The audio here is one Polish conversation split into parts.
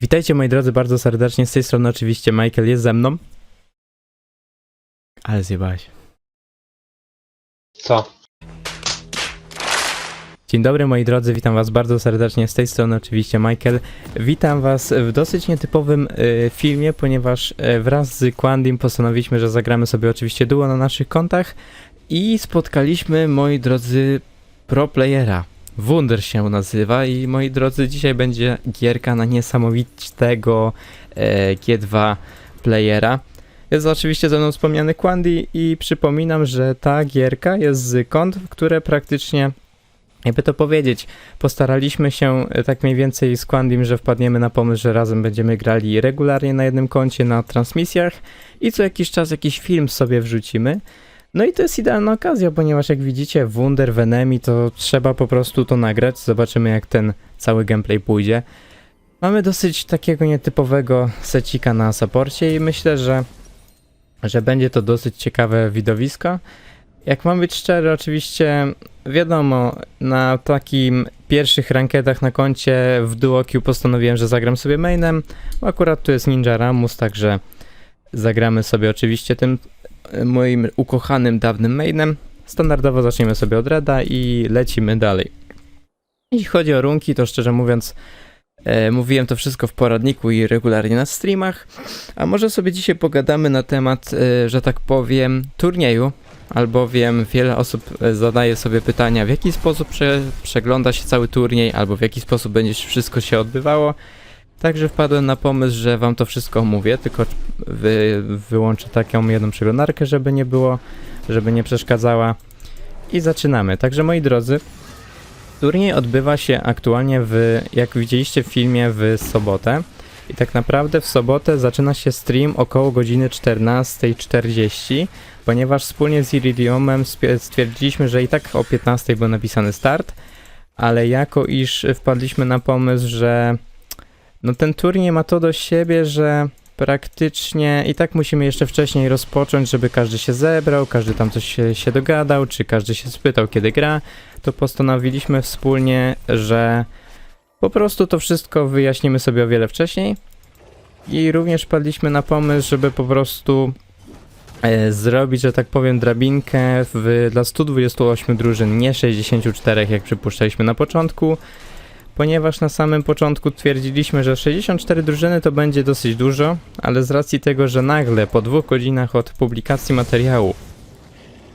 Witajcie moi drodzy bardzo serdecznie, z tej strony oczywiście Michael jest ze mną. Ale zjebałeś. Co? Dzień dobry moi drodzy, witam was bardzo serdecznie, z tej strony oczywiście Michael. Witam was w dosyć nietypowym y, filmie, ponieważ y, wraz z Quandim postanowiliśmy, że zagramy sobie oczywiście duo na naszych kontach i spotkaliśmy, moi drodzy, pro playera. Wunder się nazywa i moi drodzy, dzisiaj będzie gierka na niesamowitego e, G2 playera. Jest oczywiście ze mną wspomniany Quandy i przypominam, że ta gierka jest z kont, które praktycznie jakby to powiedzieć, postaraliśmy się e, tak mniej więcej z Quandim, że wpadniemy na pomysł, że razem będziemy grali regularnie na jednym koncie na transmisjach i co jakiś czas jakiś film sobie wrzucimy. No i to jest idealna okazja, ponieważ jak widzicie Wunder w Enemy, to trzeba po prostu to nagrać, zobaczymy jak ten cały gameplay pójdzie. Mamy dosyć takiego nietypowego secika na saporcie i myślę, że, że będzie to dosyć ciekawe widowisko. Jak mam być szczery, oczywiście wiadomo, na takim pierwszych ranketach na koncie w duo queue postanowiłem, że zagram sobie mainem. Akurat tu jest Ninja Ramus, także zagramy sobie oczywiście tym moim ukochanym dawnym mainem. Standardowo zaczniemy sobie od Reda i lecimy dalej. Jeśli chodzi o runki, to szczerze mówiąc, e, mówiłem to wszystko w poradniku i regularnie na streamach. A może sobie dzisiaj pogadamy na temat, e, że tak powiem, turnieju, albowiem wiele osób e, zadaje sobie pytania, w jaki sposób prze, przegląda się cały turniej, albo w jaki sposób będzie wszystko się odbywało. Także wpadłem na pomysł, że wam to wszystko omówię, tylko wy, wyłączę taką jedną przeglądarkę, żeby nie było, żeby nie przeszkadzała. I zaczynamy. Także moi drodzy, turniej odbywa się aktualnie w, jak widzieliście w filmie, w sobotę. I tak naprawdę w sobotę zaczyna się stream około godziny 14.40 ponieważ wspólnie z Iridiumem stwierdziliśmy, że i tak o 15 był napisany start, ale jako iż wpadliśmy na pomysł, że no ten turniej ma to do siebie, że praktycznie i tak musimy jeszcze wcześniej rozpocząć, żeby każdy się zebrał, każdy tam coś się, się dogadał, czy każdy się spytał, kiedy gra, to postanowiliśmy wspólnie, że po prostu to wszystko wyjaśnimy sobie o wiele wcześniej. I również wpadliśmy na pomysł, żeby po prostu e, zrobić, że tak powiem, drabinkę w, dla 128 drużyn, nie 64, jak przypuszczaliśmy na początku, ponieważ na samym początku twierdziliśmy, że 64 drużyny to będzie dosyć dużo, ale z racji tego, że nagle po dwóch godzinach od publikacji materiału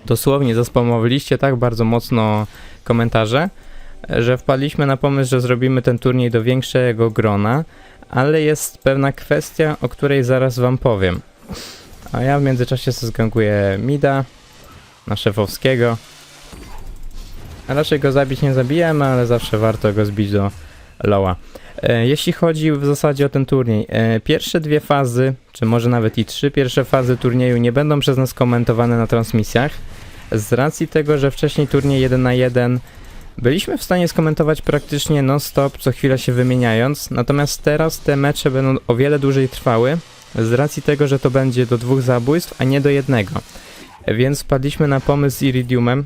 dosłownie zaspamowaliście tak bardzo mocno komentarze, że wpadliśmy na pomysł, że zrobimy ten turniej do większego grona, ale jest pewna kwestia, o której zaraz wam powiem. A ja w międzyczasie zgankuję Mida, na szefowskiego. A raczej go zabić nie zabijemy, ale zawsze warto go zbić do loła. E, jeśli chodzi w zasadzie o ten turniej, e, pierwsze dwie fazy, czy może nawet i trzy pierwsze fazy turnieju nie będą przez nas komentowane na transmisjach. Z racji tego, że wcześniej turniej 1 na 1 byliśmy w stanie skomentować praktycznie non-stop, co chwilę się wymieniając, natomiast teraz te mecze będą o wiele dłużej trwały, z racji tego, że to będzie do dwóch zabójstw, a nie do jednego. Więc wpadliśmy na pomysł z Iridiumem,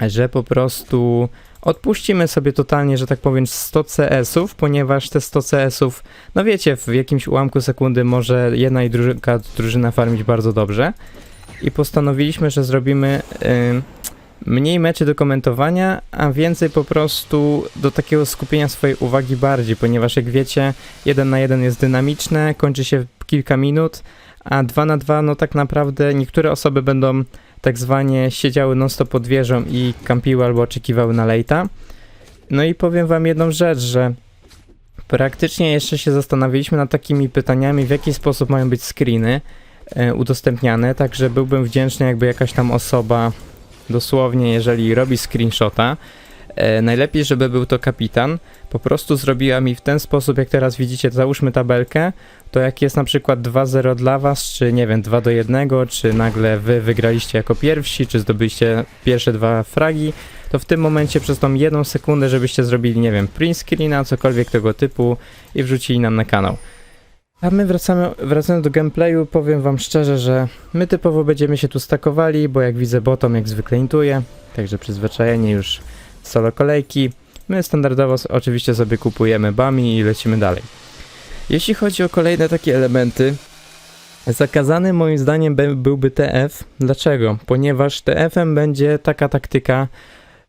że po prostu odpuścimy sobie totalnie, że tak powiem, 100 CS-ów, ponieważ te 100 CS-ów, no wiecie, w jakimś ułamku sekundy może jedna i druga drużyna farmić bardzo dobrze. I postanowiliśmy, że zrobimy ym, mniej meczy do komentowania, a więcej po prostu do takiego skupienia swojej uwagi bardziej, ponieważ jak wiecie, jeden na jeden jest dynamiczne, kończy się kilka minut, a 2 na 2 no tak naprawdę niektóre osoby będą tak zwanie siedziały non-stop pod wieżą i kampiły albo oczekiwały na lejta. No i powiem wam jedną rzecz, że praktycznie jeszcze się zastanawialiśmy nad takimi pytaniami, w jaki sposób mają być screeny e, udostępniane, także byłbym wdzięczny jakby jakaś tam osoba dosłownie, jeżeli robi screenshota, e, najlepiej, żeby był to kapitan, po prostu zrobiła mi w ten sposób, jak teraz widzicie, załóżmy tabelkę, to jak jest na przykład 2-0 dla was, czy nie wiem, 2 do 1, czy nagle wy wygraliście jako pierwsi, czy zdobyliście pierwsze dwa fragi, to w tym momencie przez tą jedną sekundę, żebyście zrobili, nie wiem, print screena, cokolwiek tego typu i wrzucili nam na kanał. A my wracamy, wracając do gameplayu, powiem wam szczerze, że my typowo będziemy się tu stakowali, bo jak widzę bottom jak zwykle intuje, także przyzwyczajenie już solo kolejki. My standardowo oczywiście sobie kupujemy bami i lecimy dalej. Jeśli chodzi o kolejne takie elementy, zakazany moim zdaniem byłby TF. Dlaczego? Ponieważ TF-em będzie taka taktyka,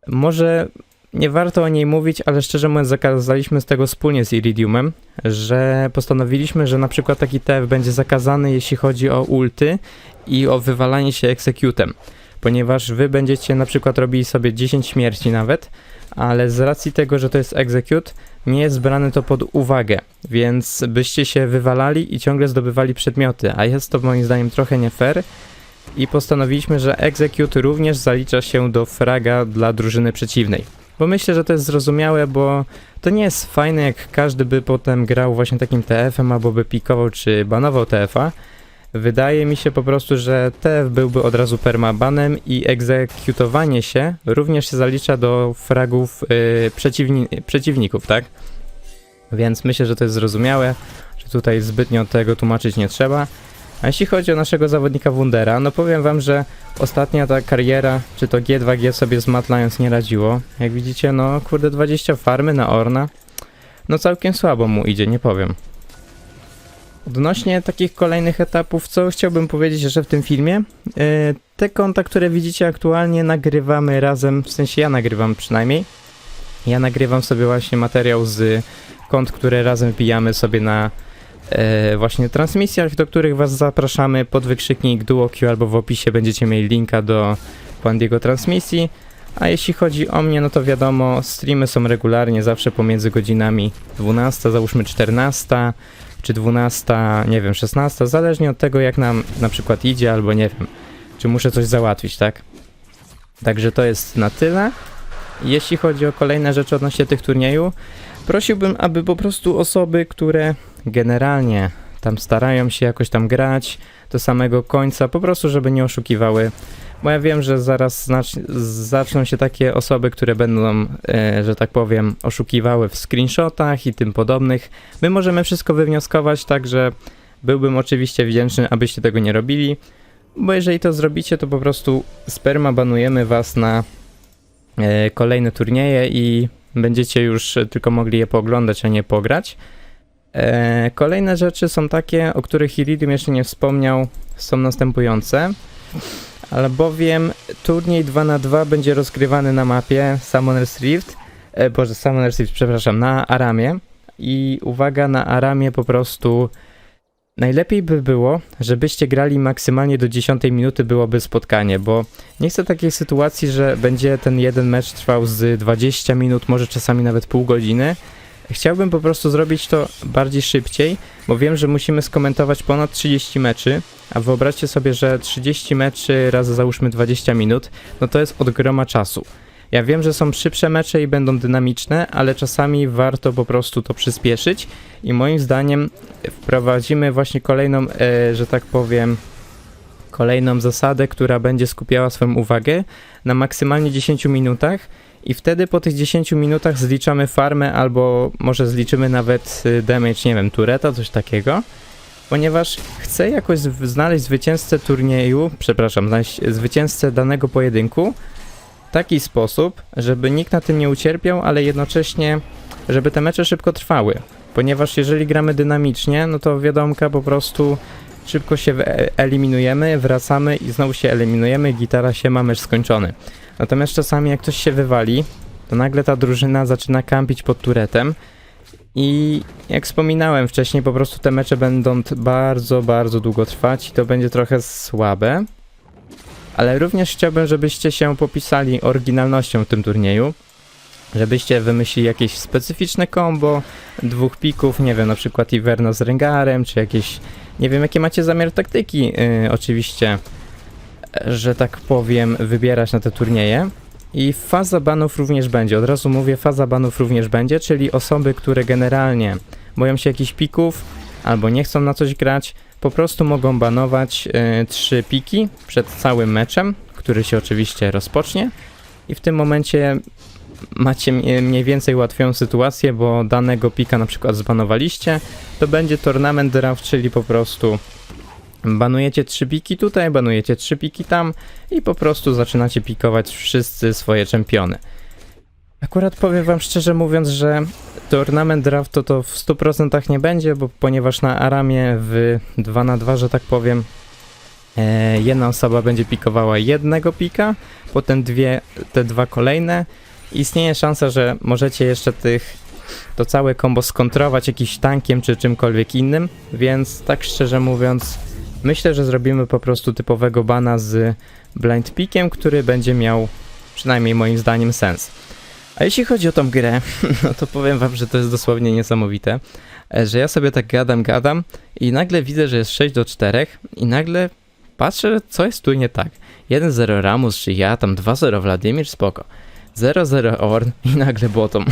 może nie warto o niej mówić, ale szczerze mówiąc zakazaliśmy z tego wspólnie z Iridiumem, że postanowiliśmy, że na przykład taki TF będzie zakazany jeśli chodzi o ulty i o wywalanie się executem. Ponieważ wy będziecie na przykład robili sobie 10 śmierci nawet, ale z racji tego, że to jest execute, nie jest brane to pod uwagę, więc byście się wywalali i ciągle zdobywali przedmioty, a jest to moim zdaniem trochę nie fair i postanowiliśmy, że execute również zalicza się do fraga dla drużyny przeciwnej. Bo myślę, że to jest zrozumiałe, bo to nie jest fajne, jak każdy by potem grał właśnie takim TF-em, albo by pikował czy banował TF-a. Wydaje mi się po prostu, że TF byłby od razu permabanem i egzekutowanie się również się zalicza do fragów yy, przeciwni przeciwników, tak? Więc myślę, że to jest zrozumiałe, że tutaj zbytnio tego tłumaczyć nie trzeba. A jeśli chodzi o naszego zawodnika Wundera, no powiem wam, że ostatnia ta kariera, czy to G2G sobie z Mad Lions nie radziło. Jak widzicie, no kurde 20 farmy na Orna. No całkiem słabo mu idzie, nie powiem. Odnośnie takich kolejnych etapów, co chciałbym powiedzieć jeszcze w tym filmie? Yy, te konta, które widzicie aktualnie, nagrywamy razem, w sensie ja nagrywam przynajmniej. Ja nagrywam sobie właśnie materiał z kont, które razem wbijamy sobie na e, właśnie transmisjach, do których Was zapraszamy pod wykrzyknik DuoQ albo w opisie będziecie mieli linka do Pandiego transmisji. A jeśli chodzi o mnie, no to wiadomo, streamy są regularnie, zawsze pomiędzy godzinami 12, załóżmy 14, czy 12, nie wiem, 16, zależnie od tego, jak nam na przykład idzie, albo nie wiem, czy muszę coś załatwić, tak? Także to jest na tyle. Jeśli chodzi o kolejne rzeczy odnośnie tych turniejów, prosiłbym, aby po prostu osoby, które generalnie tam starają się jakoś tam grać do samego końca, po prostu, żeby nie oszukiwały. Bo ja wiem, że zaraz znacz- zaczną się takie osoby, które będą, e, że tak powiem, oszukiwały w screenshotach i tym podobnych. My możemy wszystko wywnioskować, także byłbym oczywiście wdzięczny, abyście tego nie robili. Bo jeżeli to zrobicie, to po prostu sperma banujemy was na e, kolejne turnieje i będziecie już tylko mogli je pooglądać, a nie pograć. E, kolejne rzeczy są takie, o których Iridium jeszcze nie wspomniał, są następujące. Albowiem turniej 2 na 2 będzie rozgrywany na mapie Summoner's Rift, e, boże, Summoner's Rift, przepraszam, na Aramie. I uwaga, na Aramie po prostu najlepiej by było, żebyście grali maksymalnie do 10 minuty byłoby spotkanie, bo nie chcę takiej sytuacji, że będzie ten jeden mecz trwał z 20 minut, może czasami nawet pół godziny. Chciałbym po prostu zrobić to bardziej szybciej, bo wiem, że musimy skomentować ponad 30 meczy, a wyobraźcie sobie, że 30 meczy razy załóżmy 20 minut, no to jest od groma czasu. Ja wiem, że są szybsze mecze i będą dynamiczne, ale czasami warto po prostu to przyspieszyć i moim zdaniem wprowadzimy właśnie kolejną, e, że tak powiem, kolejną zasadę, która będzie skupiała swoją uwagę na maksymalnie 10 minutach i wtedy po tych 10 minutach zliczamy farmę albo może zliczymy nawet y, damage, nie wiem, tureta, coś takiego. Ponieważ chcę jakoś znaleźć zwycięzcę turnieju, przepraszam, znaleźć zwycięzcę danego pojedynku w taki sposób, żeby nikt na tym nie ucierpiał, ale jednocześnie, żeby te mecze szybko trwały. Ponieważ jeżeli gramy dynamicznie, no to wiadomka po prostu szybko się eliminujemy, wracamy i znowu się eliminujemy, gitara się ma mecz skończony. Natomiast czasami jak ktoś się wywali, to nagle ta drużyna zaczyna kampić pod turetem i jak wspominałem wcześniej, po prostu te mecze będą bardzo, bardzo długo trwać i to będzie trochę słabe. Ale również chciałbym, żebyście się popisali oryginalnością w tym turnieju. Żebyście wymyślili jakieś specyficzne combo dwóch pików, nie wiem, na przykład Iverno z Rengarem, czy jakieś, nie wiem, jakie macie zamiar taktyki, yy, oczywiście, że tak powiem, wybierać na te turnieje. I faza banów również będzie, od razu mówię, faza banów również będzie, czyli osoby, które generalnie boją się jakichś pików albo nie chcą na coś grać, po prostu mogą banować y, trzy piki przed całym meczem, który się oczywiście rozpocznie. I w tym momencie macie mniej więcej łatwią sytuację, bo danego pika na przykład zbanowaliście, to będzie tournament draft, czyli po prostu banujecie trzy piki tutaj, banujecie trzy piki tam i po prostu zaczynacie pikować wszyscy swoje czempiony. Akurat powiem wam szczerze mówiąc, że tournament draft to, to w 100% nie będzie, bo ponieważ na Aramie w 2 na 2 że tak powiem, e, jedna osoba będzie pikowała jednego pika, potem dwie, te dwa kolejne. Istnieje szansa, że możecie jeszcze tych to całe combo skontrować jakimś tankiem czy czymkolwiek innym, więc tak szczerze mówiąc, myślę, że zrobimy po prostu typowego bana z blind pickiem, który będzie miał przynajmniej moim zdaniem sens. A jeśli chodzi o tą grę, no to powiem wam, że to jest dosłownie niesamowite, e, że ja sobie tak gadam, gadam i nagle widzę, że jest 6 do 4 i nagle patrzę, co jest tu nie tak. 1-0 Ramus, czy ja, tam 2-0 Wladimir, spoko. 0-0 Orn i nagle bottom.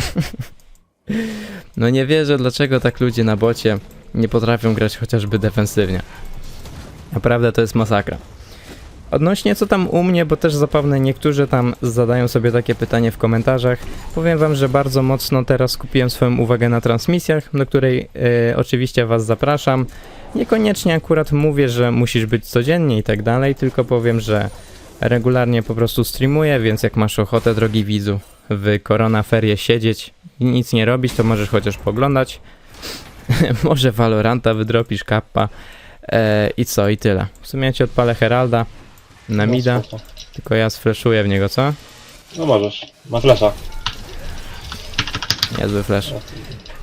no nie wierzę, dlaczego tak ludzie na bocie nie potrafią grać chociażby defensywnie. Naprawdę to jest masakra. Odnośnie co tam u mnie, bo też zapewne niektórzy tam zadają sobie takie pytanie w komentarzach, powiem wam, że bardzo mocno teraz skupiłem swoją uwagę na transmisjach, do której e, oczywiście was zapraszam. Niekoniecznie akurat mówię, że musisz być codziennie i tak dalej, tylko powiem, że regularnie po prostu streamuję, więc jak masz ochotę, drogi widzu, w korona ferie siedzieć i nic nie robić, to możesz chociaż poglądać. Może Valoranta wydropisz kappa. E, I co, i tyle. W sumie ja ci odpalę Heralda na No, mida, spoko. tylko ja sfleszuję w niego, co? No możesz. Ma flesza. Niezły flash.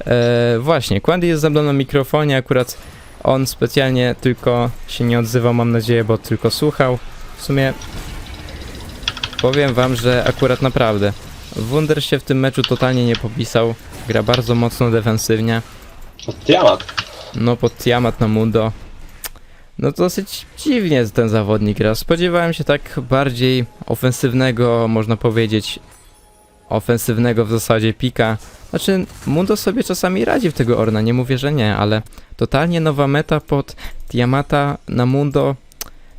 E, właśnie, Quandy jest ze mną na mikrofonie, akurat on specjalnie tylko się nie odzywał, mam nadzieję, bo tylko słuchał. W sumie powiem wam, że akurat naprawdę Wunder się w tym meczu totalnie nie popisał. Gra bardzo mocno defensywnie. To Tiamat. No pod Tiamat na Mundo. No dosyć dziwnie ten zawodnik gra. Spodziewałem się tak bardziej ofensywnego, można powiedzieć, ofensywnego w zasadzie pika. Znaczy, Mundo sobie czasami radzi w tego Orna, nie mówię, że nie, ale totalnie nowa meta pod Tiamata na Mundo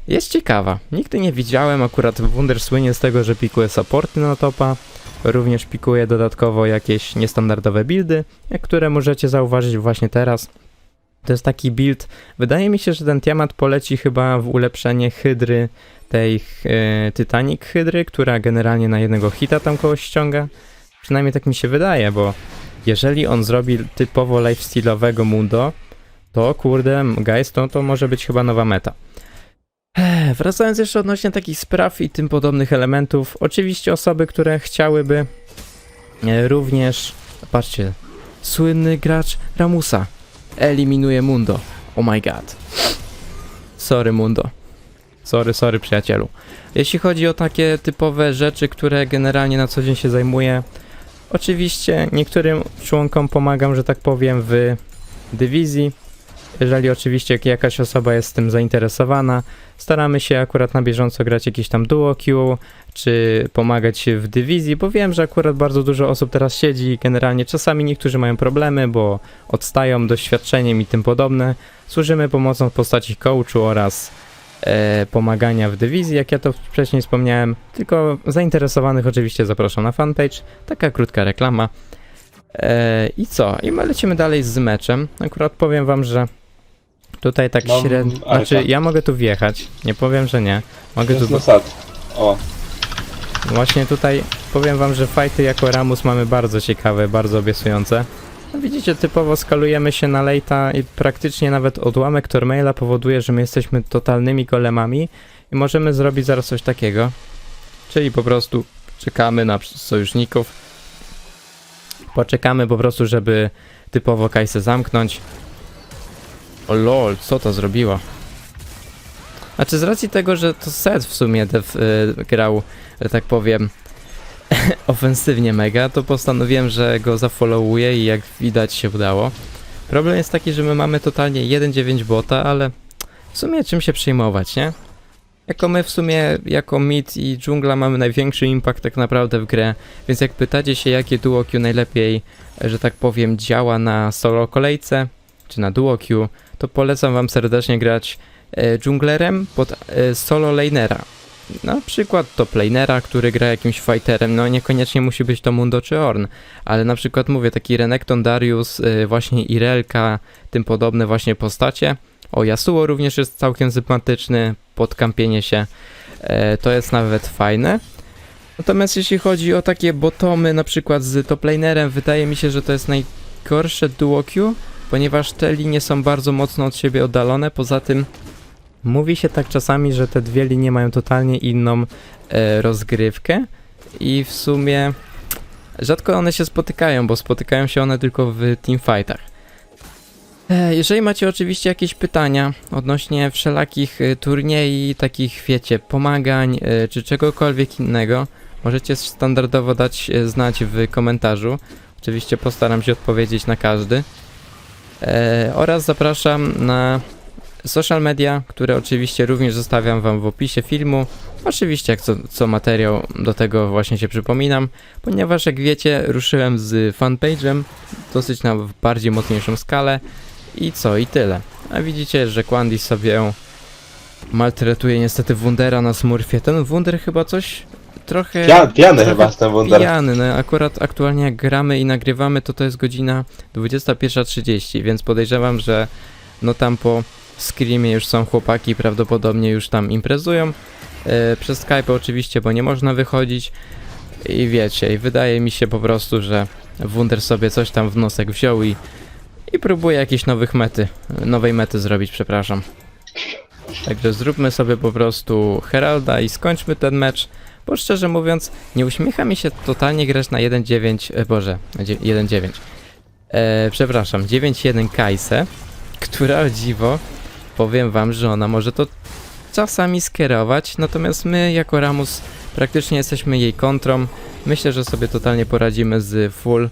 jest ciekawa. Nigdy nie widziałem, akurat Wunder słynie z tego, że pikuje supporty na topa. Również pikuje dodatkowo jakieś niestandardowe buildy, które możecie zauważyć właśnie teraz. To jest taki build. Wydaje mi się, że ten Tiamat poleci chyba w ulepszenie hydry, tej e, Titanic hydry, która generalnie na jednego hita tam kogoś ściąga. Przynajmniej tak mi się wydaje, bo jeżeli on zrobi typowo lifestyle'owego Mundo, to kurde, guys, to, to może być chyba nowa meta. Wracając jeszcze odnośnie takich spraw i tym podobnych elementów, oczywiście osoby, które chciałyby e, również, patrzcie, słynny gracz Ramusa eliminuje Mundo. Oh my god. Sorry Mundo. Sorry, sorry przyjacielu. Jeśli chodzi o takie typowe rzeczy, które generalnie na co dzień się zajmuję, oczywiście niektórym członkom pomagam, że tak powiem, w dywizji. Jeżeli oczywiście jakaś osoba jest tym zainteresowana, staramy się akurat na bieżąco grać jakieś tam duo queue, czy pomagać w dywizji, bo wiem, że akurat bardzo dużo osób teraz siedzi i generalnie czasami niektórzy mają problemy, bo odstają doświadczeniem i tym podobne. Służymy pomocą w postaci coachu oraz e, pomagania w dywizji, jak ja to wcześniej wspomniałem. Tylko zainteresowanych oczywiście zapraszam na fanpage. Taka krótka reklama. E, I co? I my lecimy dalej z meczem. Akurat powiem wam, że tutaj tak Mam średnio... Arka. Znaczy, ja mogę tu wjechać. Nie powiem, że nie. Mogę tu... Jest na sad. O, Właśnie tutaj powiem wam, że fajty jako Ramus mamy bardzo ciekawe, bardzo obiecujące. No widzicie, typowo skalujemy się na lejta i praktycznie nawet odłamek Tormaila powoduje, że my jesteśmy totalnymi golemami i możemy zrobić zaraz coś takiego. Czyli po prostu czekamy na sojuszników. Poczekamy po prostu, żeby typowo Kajsę zamknąć. O lol, co to zrobiło? Znaczy z racji tego, że to set w sumie y, grał, że tak powiem, ofensywnie mega, to postanowiłem, że go zafollowuję i jak widać się udało. Problem jest taki, że my mamy totalnie 1.9 bota, ale w sumie czym się przejmować, nie? Jako my w sumie, jako mid i dżungla mamy największy impact tak naprawdę w grę, więc jak pytacie się jakie duo Q najlepiej, że tak powiem, działa na solo kolejce, czy na duo Q, to polecam wam serdecznie grać e, dżunglerem pod e, solo lanera. Na przykład top lanera, który gra jakimś fighterem, no niekoniecznie musi być to Mundo czy Orn, ale na przykład mówię, taki Renekton, Darius, e, właśnie Irelka, tym podobne właśnie postacie. O, Yasuo również jest całkiem sympatyczny, pod kampienie się, to jest nawet fajne. Natomiast jeśli chodzi o takie botomy, na przykład z toplanerem, wydaje mi się, że to jest najgorsze duo Q, ponieważ te linie są bardzo mocno od siebie oddalone. Poza tym mówi się tak czasami, że te dwie linie mają totalnie inną e, rozgrywkę i w sumie rzadko one się spotykają, bo spotykają się one tylko w teamfightach. E, Jeżeli macie oczywiście jakieś pytania odnośnie wszelakich e, turniej, takich wiecie, pomagań e, czy czegokolwiek innego, możecie standardowo dać znać w komentarzu. Oczywiście postaram się odpowiedzieć na każdy. E, oraz zapraszam na social media, które oczywiście również zostawiam Wam w opisie filmu. Oczywiście jak co, co materiał do tego właśnie się przypominam, ponieważ jak wiecie ruszyłem z fanpage'em dosyć na bardziej mocniejszą skalę i co, i tyle. A widzicie, że Quandy sobie maltretuje niestety Wundera na smurfie. Ten Wunder chyba coś trochę... Pia, pijany chyba z tym Wunder. Pijany, no akurat aktualnie jak gramy i nagrywamy, to to jest godzina 21.30, więc podejrzewam, że no tam po screamie już są chłopaki, prawdopodobnie już tam imprezują. E, przez Skype oczywiście, bo nie można wychodzić. I wiecie, i wydaje mi się po prostu, że Wunder sobie coś tam w nosek wziął i, i próbuje jakiejś nowych mety, nowej mety zrobić, przepraszam. Także zróbmy sobie po prostu Heralda i skończmy ten mecz. Bo szczerze mówiąc, nie uśmiecha mi się totalnie grać na 1.9, e, boże, na dzie- 1.9. E, przepraszam, 9.1 Kajse, która o dziwo, powiem wam, że ona może to czasami skierować, natomiast my jako Ramus praktycznie jesteśmy jej kontrą. Myślę, że sobie totalnie poradzimy z full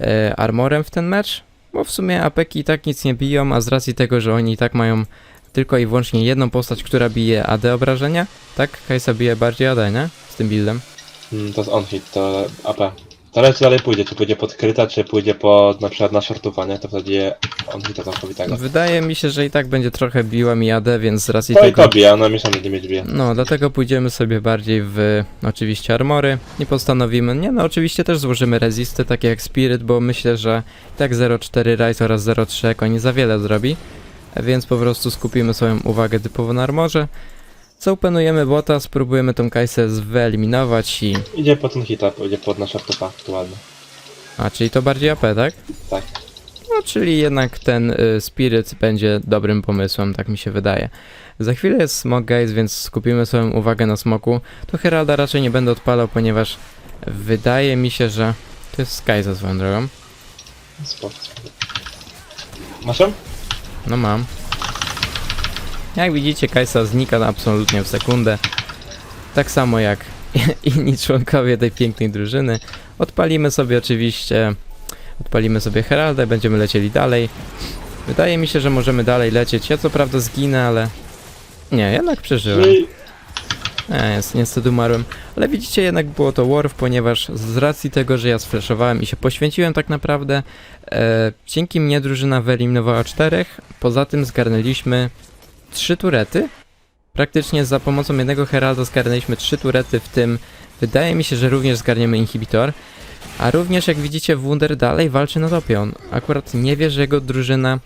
e, armorem w ten mecz, bo w sumie apeki i tak nic nie biją, a z racji tego, że oni i tak mają tylko i wyłącznie jedną postać, która bije AD obrażenia, tak? Kajsa bije bardziej AD, nie? Z tym buildem. Mm, To jest on hit, to AP. Zależy czy dalej pójdzie, czy pójdzie pod kryta, czy pójdzie pod na przykład na shortufa, nie? To wtedy on hita całkowitego. Wydaje mi się, że i tak będzie trochę biła mi AD, więc z racji To i tego... to bije, ona mieszamy nie mieć bije. No, dlatego pójdziemy sobie bardziej w oczywiście armory i postanowimy, nie no, oczywiście też złożymy rezisty, takie jak Spirit, bo myślę, że tak 0.4 Rise oraz 0.3 Echo nie za wiele zrobi, więc po prostu skupimy swoją uwagę typowo na armorze. Zaupenujemy bota, spróbujemy tą Kajsę wyeliminować i... Idzie pod ten hita, pójdzie pod na shortufa aktualnie. A, czyli to bardziej AP, tak? Tak. No, czyli jednak ten y, Spirit będzie dobrym pomysłem, tak mi się wydaje. Za chwilę jest Smok Guys, więc skupimy swoją uwagę na Smoku. Tu Heralda raczej nie będę odpalał, ponieważ wydaje mi się, że... To jest Sky za swoją drogą. Spoko. Masz ją? No mam. Jak widzicie, Kajsa znika absolutnie w sekundę. Tak samo jak inni członkowie tej pięknej drużyny. Odpalimy sobie oczywiście... Odpalimy sobie Heraldę, będziemy lecieli dalej. Wydaje mi się, że możemy dalej lecieć. Ja co prawda zginę, ale... Nie, jednak przeżyłem. Nie, jest, niestety umarłem. Ale widzicie, jednak było to Worf, ponieważ z racji tego, że ja sfleszowałem i się poświęciłem tak naprawdę, e, dzięki mnie drużyna wyeliminowała czterech. Poza tym zgarnęliśmy trzy turety. Praktycznie za pomocą jednego Heralda zgarnęliśmy trzy turety, w tym wydaje mi się, że również zgarniemy inhibitor. A również, jak widzicie, Wunder dalej walczy na topie. On akurat nie wie, że jego drużyna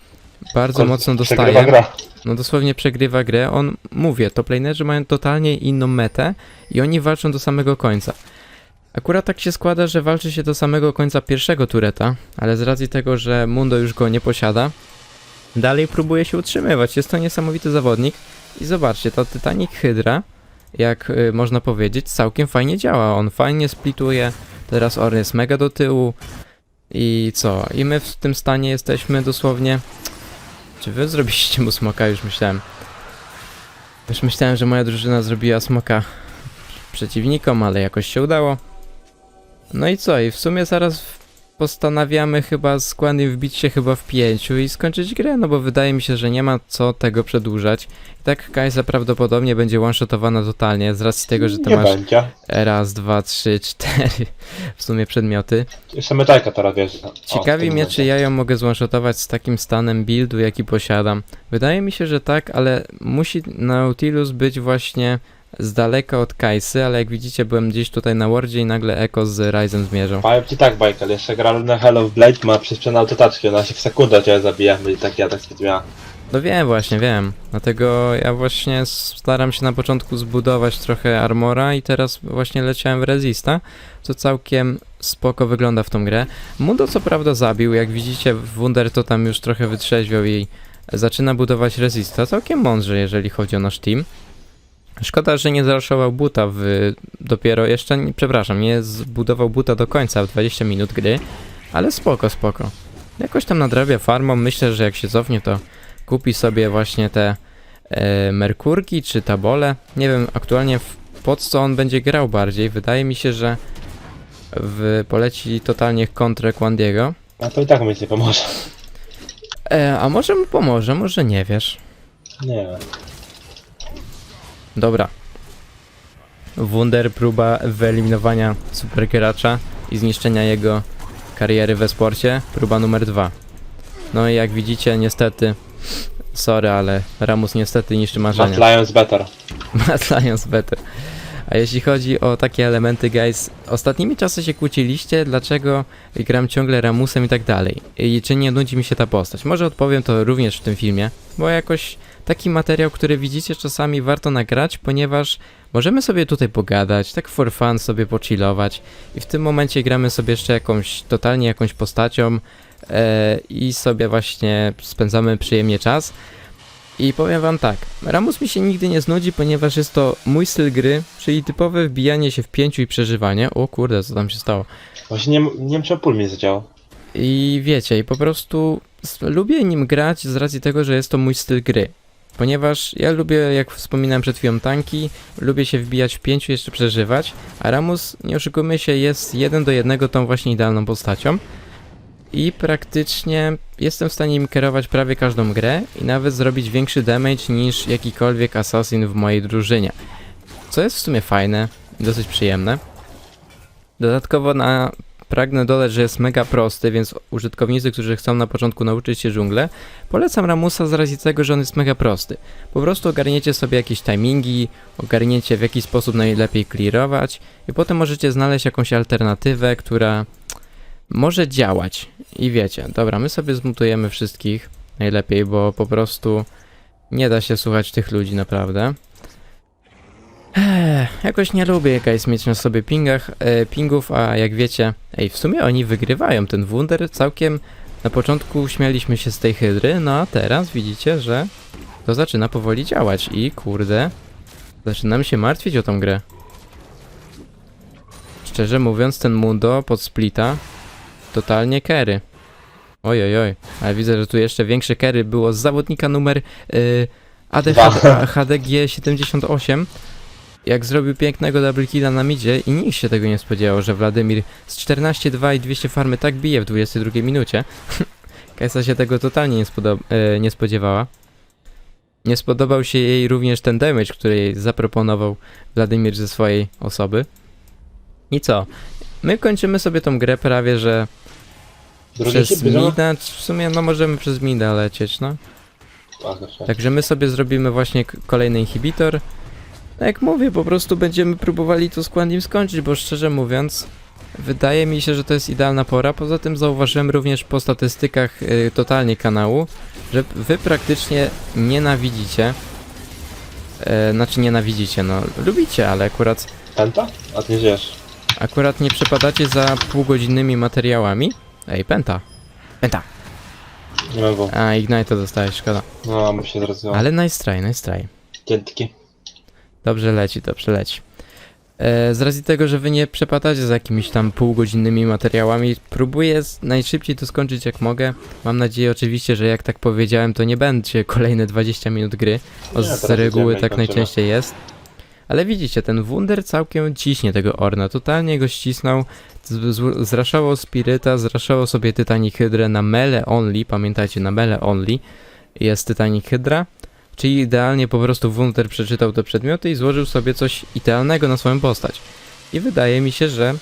bardzo mocno dostaje gra. no dosłownie przegrywa grę. On, mówię, toplanerzy mają totalnie inną metę i oni walczą do samego końca. Akurat tak się składa, że walczy się do samego końca pierwszego tureta, ale z racji tego, że Mundo już go nie posiada, dalej próbuje się utrzymywać. Jest to niesamowity zawodnik i zobaczcie, ta Titanic Hydra, jak y, można powiedzieć, całkiem fajnie działa. On fajnie splituje, teraz Orn jest mega do tyłu i co? I my w tym stanie jesteśmy dosłownie czy wy zrobiliście mu smoka? Już myślałem. Już myślałem, że moja drużyna zrobiła smoka przeciwnikom, ale jakoś się udało. No i co? I w sumie zaraz postanawiamy chyba z Quandim wbić się chyba w pięciu i skończyć grę, no bo wydaje mi się, że nie ma co tego przedłużać. I tak Kajsa prawdopodobnie będzie one-shotowana totalnie z racji tego, że Nie masz będzie. raz, dwa, trzy, cztery w sumie przedmioty. Jeszcze metajka teraz wiesz. O, w Ciekawi mnie, czy ja ją mogę zwanshotować z takim stanem buildu, jaki posiadam. Wydaje mi się, że tak, ale musi Nautilus być właśnie z daleka od Kajsy, ale jak widzicie, byłem gdzieś tutaj na Wardzie i nagle Eko z Ryzen zmierzą. Powiem ci tak, Bajkel, jeszcze gra na Hell of Blade ma przysprzęt autotaczki, ona się w sekundę cię zabija, będzie taki atak miała. No wiem właśnie, wiem. Dlatego ja właśnie staram się na początku zbudować trochę armora i teraz właśnie leciałem w resista, co całkiem spoko wygląda w tą grę. Mundo co prawda zabił, jak widzicie Wunder to tam już trochę wytrzeźwiał i zaczyna budować resista, całkiem mądrze jeżeli chodzi o nasz team. Szkoda, że nie zaraszował buta w dopiero jeszcze, przepraszam, nie zbudował buta do końca w 20 minut gry, ale spoko, spoko. Jakoś tam nadrabia farmą, myślę, że jak się cofnie to kupi sobie właśnie te e, merkurki czy tabole. Nie wiem aktualnie w, pod co on będzie grał bardziej. Wydaje mi się, że w, poleci totalnie kontrę Kwandiego. A to i tak mi nie pomoże. E, a może mu pomoże, może nie wiesz. Nie. Dobra. Wunder próba wyeliminowania supergracza i zniszczenia jego kariery we sporcie. Próba numer dwa. No i jak widzicie, niestety, sorry, ale Ramus niestety niszczy marzenia. Matt Lions better. Mad Lions better. A jeśli chodzi o takie elementy, guys, ostatnimi czasy się kłóciliście, dlaczego gram ciągle Ramusem i tak dalej. I czy nie nudzi mi się ta postać? Może odpowiem to również w tym filmie, bo jakoś taki materiał, który widzicie czasami warto nagrać, ponieważ możemy sobie tutaj pogadać, tak for fun sobie pochillować i w tym momencie gramy sobie jeszcze jakąś, totalnie jakąś postacią e, i sobie właśnie spędzamy przyjemnie czas. I powiem wam tak, Ramus mi się nigdy nie znudzi, ponieważ jest to mój styl gry, czyli typowe wbijanie się w pięciu i przeżywanie. O kurde, co tam się stało? Właśnie nie, nie wiem, czy pól mi zadziałał. I wiecie, i po prostu lubię nim grać z racji tego, że jest to mój styl gry. Ponieważ ja lubię, jak wspominałem przed chwilą, tanki, lubię się wbijać w pięciu i jeszcze przeżywać, a Ramus, nie oszukujmy się, jest jeden do jednego tą właśnie idealną postacią. I praktycznie jestem w stanie im kierować prawie każdą grę i nawet zrobić większy damage niż jakikolwiek assassin w mojej drużynie. Co jest w sumie fajne dosyć przyjemne. Dodatkowo na pragnę dodać, że jest mega prosty, więc użytkownicy, którzy chcą na początku nauczyć się dżunglę, polecam Ramusa z racji tego, że on jest mega prosty. Po prostu ogarniecie sobie jakieś timingi, ogarniecie w jaki sposób najlepiej clearować i potem możecie znaleźć jakąś alternatywę, która może działać. I wiecie, dobra, my sobie zmutujemy wszystkich najlepiej, bo po prostu nie da się słuchać tych ludzi naprawdę. Jakoś nie lubię guys mieć na sobie pingach, e, pingów, a jak wiecie, ej, w sumie oni wygrywają ten Wunder całkiem. Na początku śmialiśmy się z tej hydry, no a teraz widzicie, że to zaczyna powoli działać i kurde, zaczynam się martwić o tą grę. Szczerze mówiąc, ten Mundo pod splita totalnie carry. Oj, oj, oj, ale widzę, że tu jeszcze większe carry było z zawodnika numer y, ADHD, HDG78 jak zrobił pięknego double killa na midzie i nikt się tego nie spodziewał, że Wladimir z 14-2 i 200 farmy tak bije w 22 minucie. Kajsa się tego totalnie nie, e, nie spodziewała. Nie spodobał się jej również ten damage, który jej zaproponował Wladimir ze swojej osoby. I co? My kończymy sobie tą grę prawie, że przez bierzemy? mida, w sumie no możemy przez mida lecieć, no. A, znaczy. Także my sobie zrobimy właśnie k- kolejny inhibitor. No jak mówię, po prostu będziemy próbowali to Quandim skończyć, bo szczerze mówiąc, wydaje mi się, że to jest idealna pora. Poza tym zauważyłem również po statystykach y, totalnie kanału, że wy praktycznie nienawidzicie. E, znaczy nienawidzicie, no lubicie, ale akurat, Penta? A ty nie żyjesz. Akurat nie przepadacie za półgodzinnymi materiałami. Ej, penta. Penta. W. A, Ignite dostałeś, szkoda. No, mu się zrozumiał. Ale nice try, nice try. Dzięki. Dobrze leci, dobrze leci. E, z racji tego, że wy nie przepadacie za jakimiś tam półgodzinnymi materiałami, próbuję najszybciej to skończyć jak mogę. Mam nadzieję oczywiście, że jak tak powiedziałem, to nie będzie kolejne 20 minut gry. O, Nie, z reguły idziemy i tak kończymy. najczęściej jest. Ale widzicie, ten Wunder całkiem ciśnie tego Orna, totalnie go ścisnął, z- z- zraszował Spiryta, zraszował sobie Titanic Hydrę na mele only, pamiętajcie, na mele only jest Titanic Hydra, czyli idealnie po prostu Wunder przeczytał te przedmioty i złożył sobie coś idealnego na swoją postać. I wydaje mi się, że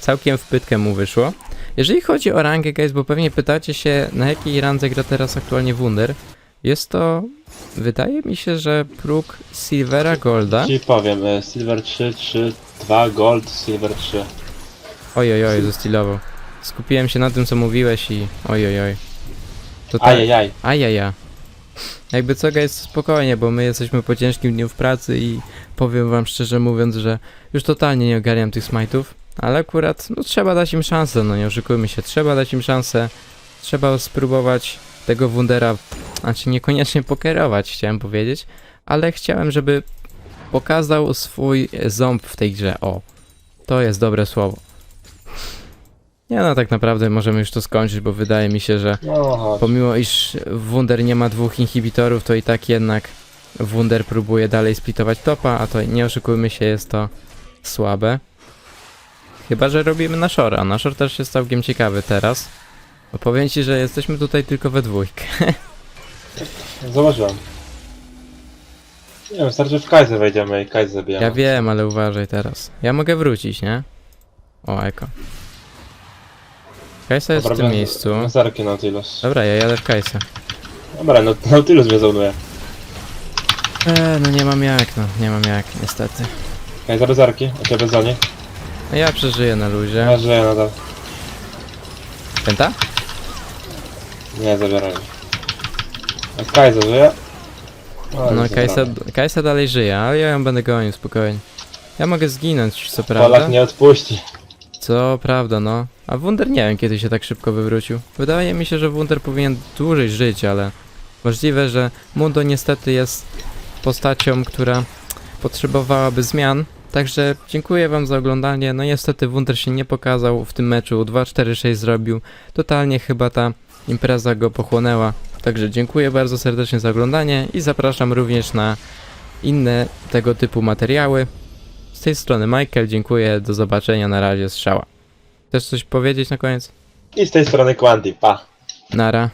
całkiem w pytkę mu wyszło. Jeżeli chodzi o rangę, guys, bo pewnie pytacie się, na jakiej randze gra teraz aktualnie Wunder, jest to, wydaje mi się, że próg Silvera Golda. Ci powiem, e, Silver 3, 3, 2, Gold, Silver 3. Oj, oj, oj, zestilował. Skupiłem się na tym, co mówiłeś i oj, oj, oj. To tak. Ajajaj. Ajaja. Jakby co, guys, spokojnie, bo my jesteśmy po ciężkim dniu w pracy i powiem wam szczerze mówiąc, że już totalnie nie ogarniam tych smite'ów, ale akurat, no trzeba dać im szansę, no nie oszukujmy się, trzeba dać im szansę, trzeba spróbować tego Wundera, znaczy niekoniecznie pokierować, chciałem powiedzieć, ale chciałem, żeby pokazał swój ząb w tej grze, o, to jest dobre słowo. Nie no, tak naprawdę możemy już to skończyć, bo wydaje mi się, że No chodź. Pomimo iż Wunder nie ma dwóch inhibitorów, to i tak jednak Wunder próbuje dalej splitować topa, a to nie oszukujmy się, jest to słabe. Chyba, że robimy na Shora. Na Shore też jest całkiem ciekawy teraz. Bo powiem ci, że jesteśmy tutaj tylko we dwójkę. Zauważyłem. Nie wiem, wystarczy w Kaiser wejdziemy i Kaiser zabijamy. Ja wiem, ale uważaj teraz. Ja mogę wrócić, nie? O, Eko. Kajsa jest w tym miejscu. bez Arki Nautilus. Dobra, ja jadę w Kajsę. Dobra, no Nautilus mnie zonuje. Eee, no nie mam jak, no. Nie mam jak, niestety. Kaiser bez Arki, a ciebie bez Zoni. No ja przeżyję na luzie. Ja żyję nadal. Penta? Nie, zabieraj. A Kaiser żyje? No, Kajsa. Kajsa dalej żyje, ale ja ją będę gonił spokojnie. Ja mogę zginąć, co Polak prawda. nie odpuści. Co prawda, no. A Wunder nie wiem, kiedy się tak szybko wywrócił. Wydaje mi się, że Wunder powinien dłużej żyć, ale możliwe, że Mundo niestety jest postacią, która potrzebowałaby zmian. Także dziękuję wam za oglądanie. No niestety Wunder się nie pokazał w tym meczu. 2-4-6 zrobił. Totalnie chyba ta impreza go pochłonęła. Także dziękuję bardzo serdecznie za oglądanie i zapraszam również na inne tego typu materiały. Z tej strony Michael, dziękuję, do zobaczenia, na razie, strzała. Chcesz coś powiedzieć na koniec? I z tej strony Quanti, pa. Nara.